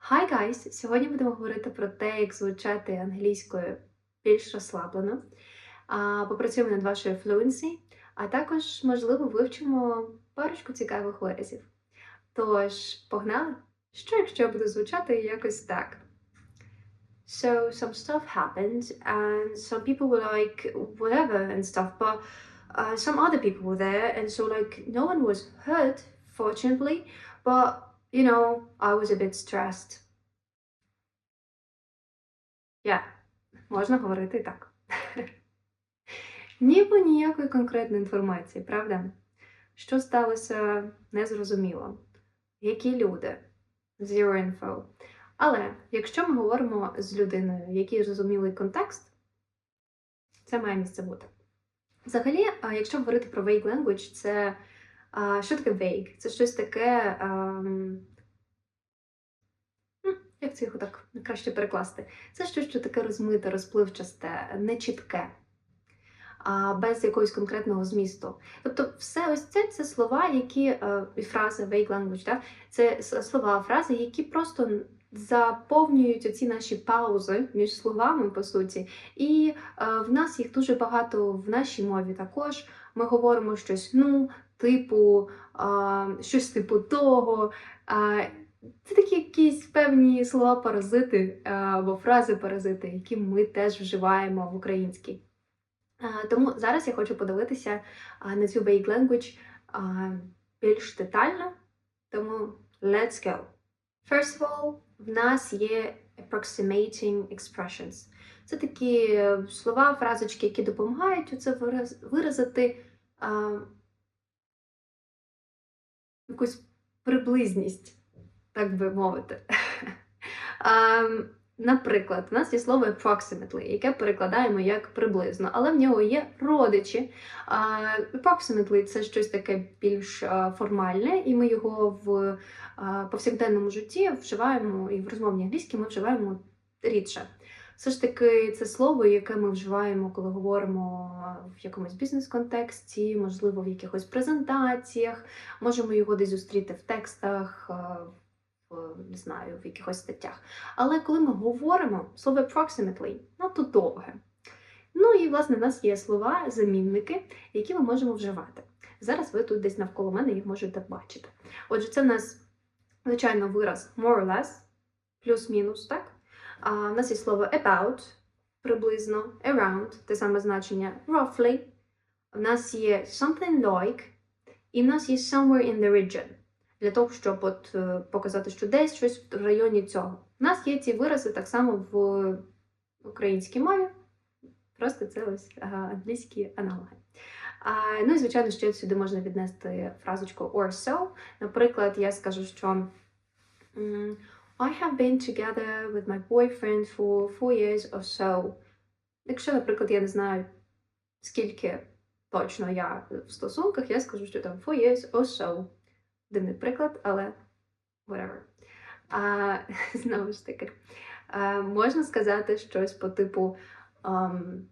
Hi guys! Сьогодні будемо говорити про те, як звучати англійською більш розслаблено. Попрацюємо над вашою fluency, а також, можливо, вивчимо парочку цікавих виразів. Тож, погнали! Що якщо буду звучати якось так? So, some stuff happened, and some people were like, whatever and stuff, but uh, some other people were there, and so, like, no one was hurt, fortunately, but you know, I was a bit stressed. Yeah, можна говорити так. Ніби ніякої конкретної інформації, правда? Що сталося, незрозуміло. Які люди? Zero info. Але якщо ми говоримо з людиною, який зрозумілий контекст, це має місце бути. Взагалі, якщо говорити про vague language, це а, що таке vague? Це щось таке. ем, м, Як це його так краще перекласти? Це щось, що таке розмите, розпливчасте, нечітке, а, без якогось конкретного змісту. Тобто, все ось це це слова, які е, і фрази vague language, да? це слова, фрази, які просто заповнюють оці наші паузи між словами, по суті. І е, в нас їх дуже багато в нашій мові також. Ми говоримо щось, ну, типу, а, щось типу того. А, це такі якісь певні слова-паразити або фрази-паразити, які ми теж вживаємо в українській. А, Тому зараз я хочу подивитися на цю vague language а, більш детально. Тому let's go. First of all, в нас є approximating expressions. Це такі слова, фразочки, які допомагають вираз, виразити а, якусь приблизність, так би мовити. Наприклад, у нас є слово approximately, яке перекладаємо як приблизно, але в нього є родичі. А, approximately це щось таке більш формальне, і ми його в повсякденному житті вживаємо, і в розмовній англійській ми вживаємо рідше. Все ж таки, це слово, яке ми вживаємо, коли говоримо в якомусь бізнес-контексті, можливо, в якихось презентаціях, можемо його десь зустріти в текстах, е, в, не знаю, в якихось статтях. Але коли ми говоримо, слово approximately надто довге. Ну і, власне, в нас є слова, замінники, які ми можемо вживати. Зараз ви тут десь навколо мене їх можете бачити. Отже, це в нас, звичайно, вираз more or less, плюс-мінус, так? А, в нас є слово about, приблизно, around, те саме значення roughly. В нас є something like, і в нас є somewhere in the region. Для того, щоб от, е, показати, що десь щось в районі цього. У нас є ці вирази так само в українській мові. Просто це ось англійські аналоги. А, ну і звичайно, ще сюди можна віднести фразочку or so. Наприклад, я скажу, що I have been together with my boyfriend for four years or so. Якщо, наприклад, я не знаю, скільки точно я в стосунках, я скажу, що там four years or so. Дивний приклад, але whatever. А, знову ж таки, а, можна сказати щось по типу um,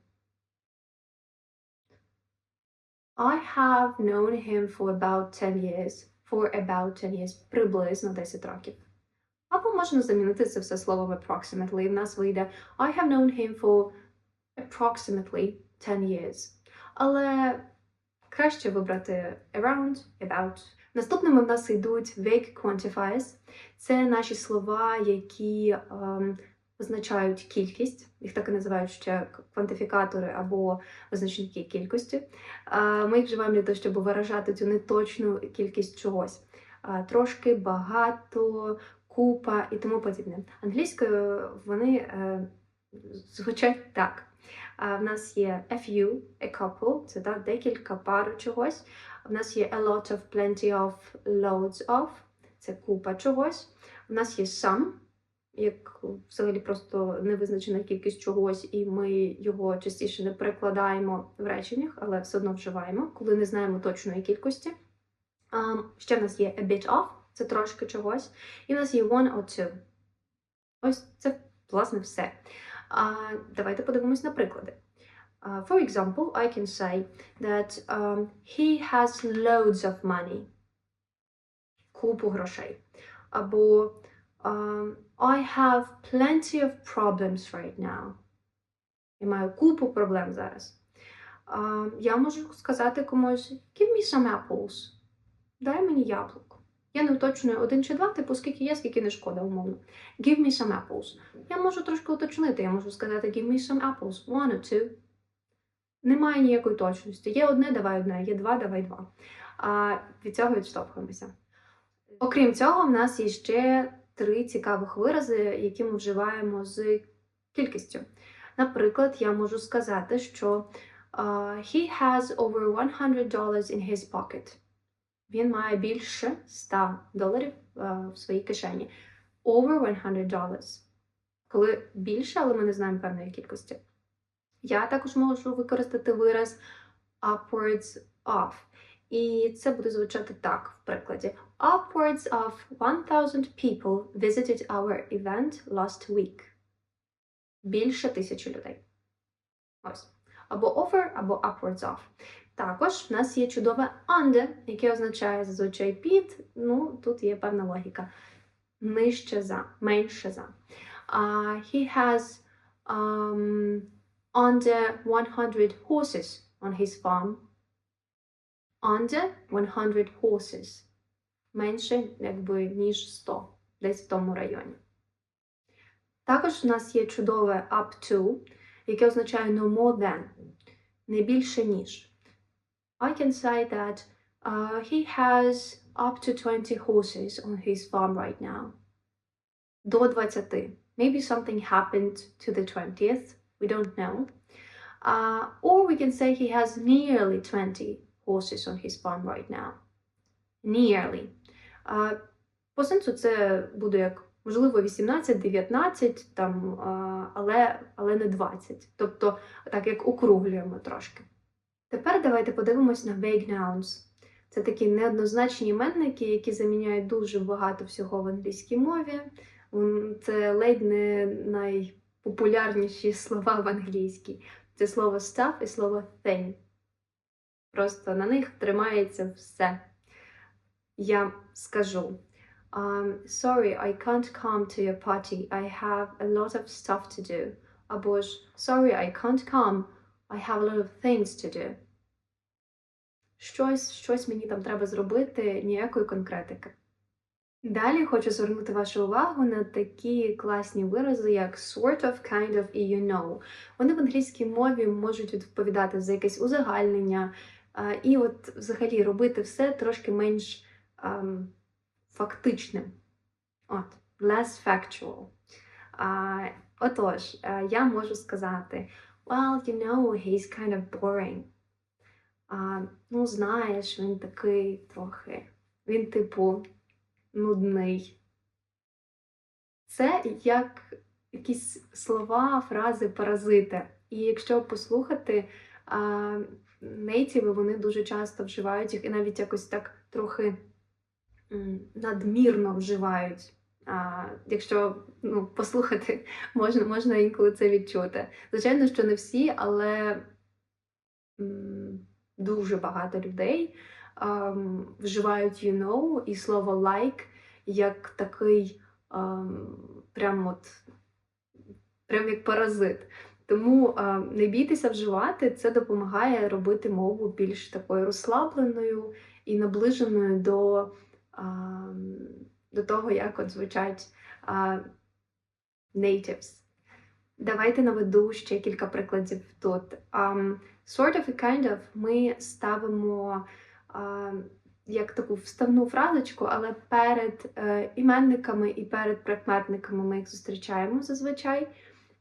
I have known him for about 10 years. For about 10 years. Приблизно 10 років. Або можна замінити це все словом approximately. І в нас вийде I have known him for approximately 10 years. Але краще вибрати around, about. Наступними в нас йдуть vague quantifiers. Це наші слова, які ем, визначають кількість, їх так і називають ще квантифікатори або визначники кількості. Е, Ми їх вживаємо для того, щоб виражати цю неточну кількість чогось. Е, Трошки, багато, купа і тому подібне. Англійською вони е, звучать так. В нас є a few, a couple, це так, декілька пар чогось. В нас є a lot of, plenty of, loads of, це купа чогось. У нас є some, як взагалі просто невизначена кількість чогось, і ми його частіше не перекладаємо в реченнях, але все одно вживаємо, коли не знаємо точної кількості. А, ще в нас є a bit of, це трошки чогось. І в нас є one or two. Ось це, власне, все. А, давайте подивимось на приклади. Uh, for example, I can say that um, he has loads of money. Купу грошей. Або Um, I have plenty of problems right now. Я маю купу проблем зараз. Um, я можу сказати комусь Give me some apples. Дай мені яблуко. Я не уточнюю один чи два, типу, скільки є, скільки не шкода, умовно. Give me some apples. Я можу трошки уточнити, я можу сказати Give me some apples. One or two. Немає ніякої точності. Є одне, давай одне, є два, давай два. А від цього відштовхуємося. Окрім цього, в нас є ще три цікавих вирази, які ми вживаємо з кількістю. Наприклад, я можу сказати, що uh, he has over $100 in his pocket. Він має більше 100 доларів uh, в своїй кишені. Over $100. Коли більше, але ми не знаємо певної кількості. Я також можу використати вираз upwards of. І це буде звучати так в прикладі. Upwards of 1000 people visited our event last week. Більше тисячі людей. Ось. Або over, або upwards of. Також в нас є чудове under, яке означає зазвичай під. Ну, тут є певна логіка. Нижче за, менше за. Uh, he has um, under 100 horses on his farm. Under 100 horses. Менше, якби, ніж 100, десь в тому районі. Також у нас є чудове up to, яке означає no more than, не більше ніж. I can say that uh, he has up to 20 horses on his farm right now. До 20. Maybe something happened to the 20th. We don't know. Uh, or we can say he has nearly 20 horses on his farm right now. Nearly. Uh, по сенсу це буде як можливо 18, 19, там, uh, але, але не 20. Тобто, так як округлюємо трошки. Тепер давайте подивимось на vague nouns. Це такі неоднозначні іменники, які заміняють дуже багато всього в англійській мові. Це ледь не найпопулярніші слова в англійській. Це слово stuff і слово thing. Просто на них тримається все. Я скажу. Um, sorry, I can't come to your party. I have a lot of stuff to do. Або ж Sorry, I can't come. I have a lot of things to do. Щось, щось мені там треба зробити, ніякої конкретики. Далі хочу звернути вашу увагу на такі класні вирази, як sort of, kind of і you know. Вони в англійській мові можуть відповідати за якесь узагальнення, і от взагалі робити все трошки менш um, фактичним. От, less factual. Отож, uh, я можу сказати, well, you know, he's kind of boring. Uh, ну, знаєш, він такий трохи. Він, типу, нудний. Це як якісь слова, фрази, паразити. І якщо послухати, нейтіви вони дуже часто вживають їх і навіть якось так трохи надмірно вживають. А, Якщо ну, послухати, можна можна інколи це відчути. Звичайно, що не всі, але м, дуже багато людей um, вживають you know і слово like як такий um, прям от, прям як паразит. Тому а, не бійтеся вживати, це допомагає робити мову більш такою розслабленою і наближеною до а, до того, як от звучать а, natives. Давайте наведу ще кілька прикладів тут. Um, sort of і kind of ми ставимо а, як таку вставну фразочку, але перед е, іменниками і перед прикметниками ми їх зустрічаємо зазвичай.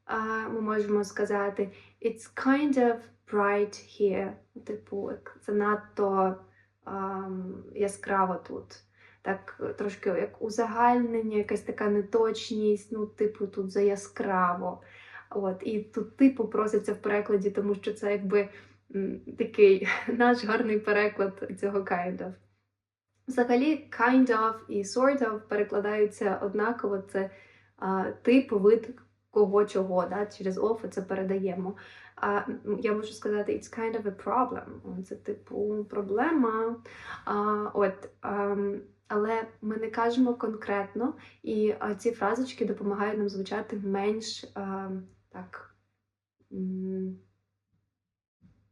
Uh, ми можемо сказати It's kind of bright here. Типу, занадто um, яскраво тут. Так, трошки як узагальнення, якась така неточність, ну, типу, тут за яскраво. От, І тут типу проситься в перекладі, тому що це якби такий наш гарний переклад цього kind of. Взагалі, kind of і sort of перекладаються однаково. Це а, тип, вид кого чого, да, через of це передаємо. А, Я можу сказати, it's kind of a problem. Це типу проблема. А, От, а, але ми не кажемо конкретно, і а, ці фразочки допомагають нам звучати менш а, так.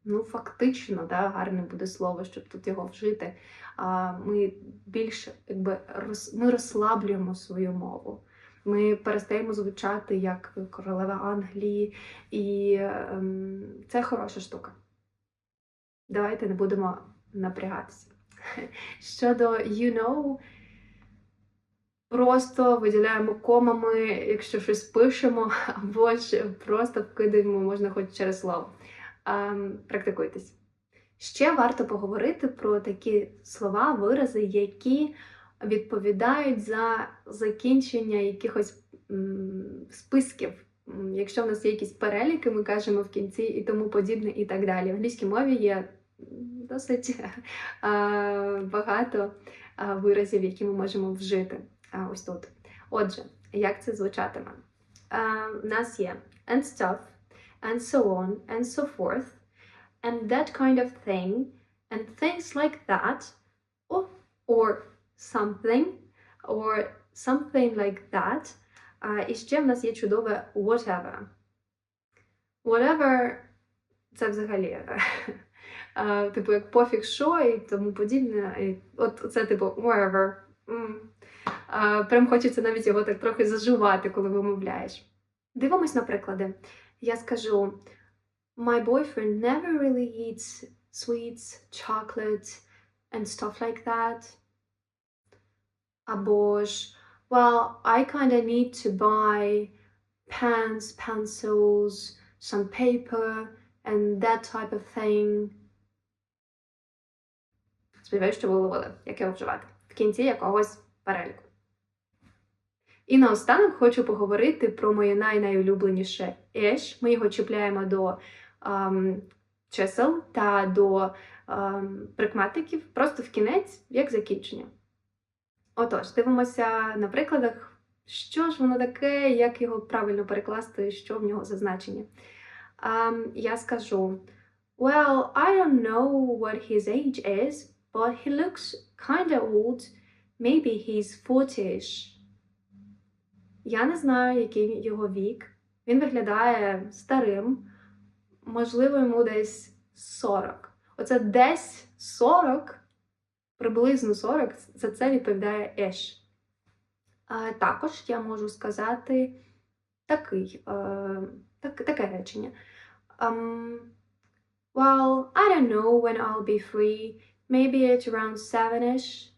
Ну, фактично, да, гарне буде слово, щоб тут його вжити. А, ми більш якби роз, ми розслаблюємо свою мову. Ми перестаємо звучати як королева Англії, і ем, це хороша штука. Давайте не будемо напрягатися. Щодо you know, просто виділяємо комами, якщо щось пишемо, або ж просто вкидаємо, можна хоч через слово. Ем, практикуйтесь. Ще варто поговорити про такі слова, вирази, які відповідають за закінчення якихось списків. Якщо в нас є якісь переліки, ми кажемо в кінці і тому подібне, і так далі. В англійській мові є досить багато виразів, які ми можемо вжити ось тут. Отже, як це звучатиме? У нас є and stuff, and so on, and so forth, and that kind of thing, and things like that, or something, or something like that. А, і ще в нас є чудове whatever. Whatever це взагалі. Типу, як пофіг що і тому подібне. І от це типу whatever. М. А, Прям хочеться навіть його так трохи заживати, коли вимовляєш. Дивимось на приклади. Я скажу: My boyfriend never really eats sweets, chocolate and stuff like that. Або ж Well, I kinda need to buy pens, pencils, some paper, and that type of thing. Сподіваюсь, що ви уловили, як його вживати. В кінці якогось переліку. І наостанок хочу поговорити про моє най-найулюбленіше «еш». Ми його чіпляємо до ем, чисел та до ем, прикметників просто в кінець, як закінчення. Отож, дивимося на прикладах, що ж воно таке, як його правильно перекласти, що в нього за значення. Ем, я скажу: Well, I don't know what his age is, but he looks kinda old. Maybe he's 40-ish. Я не знаю, який його вік. Він виглядає старим, можливо, йому десь 40. Оце десь 40 приблизно 40, за це відповідає. А також я можу сказати такий, е, так, таке речення. Um, well, I don't know when I'll be free. Maybe it's around seven-ish.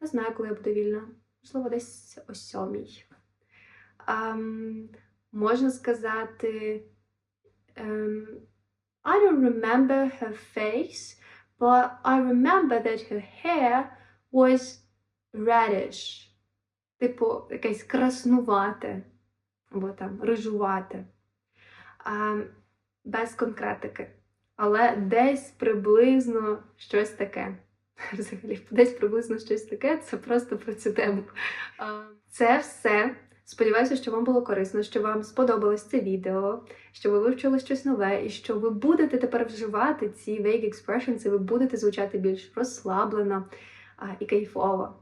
Не знаю, коли я буду вільна. Можливо, десь о сьомій. Um, можна сказати. Um, I don't remember her face. But I remember that her hair was reddish. Типу, якесь краснувате, або там рижувате. А, без конкретики. Але десь приблизно щось таке. Взагалі, десь приблизно щось таке це просто про цю тему. Це все. Сподіваюся, що вам було корисно, що вам сподобалось це відео, що ви вивчили щось нове, і що ви будете тепер вживати ці vague expressions, і ви будете звучати більш розслаблено а, і кайфово,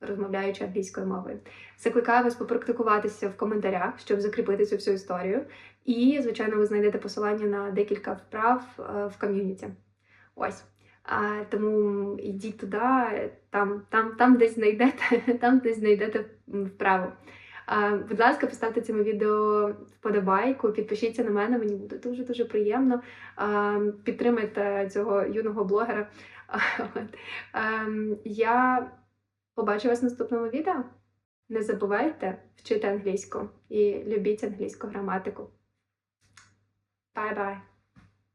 розмовляючи англійською мовою. Закликаю вас попрактикуватися в коментарях, щоб закріпити цю всю історію. І, звичайно, ви знайдете посилання на декілька вправ е, в ком'юніті. Ось. А, тому йдіть туди, там, там, там десь знайдете, там десь знайдете вправу. Будь ласка, поставте цьому відео вподобайку, підпишіться на мене, мені буде дуже-дуже приємно. Підтримайте цього юного блогера. Я побачу вас в наступному відео. Не забувайте вчити англійську і любіть англійську граматику. Бай-бай!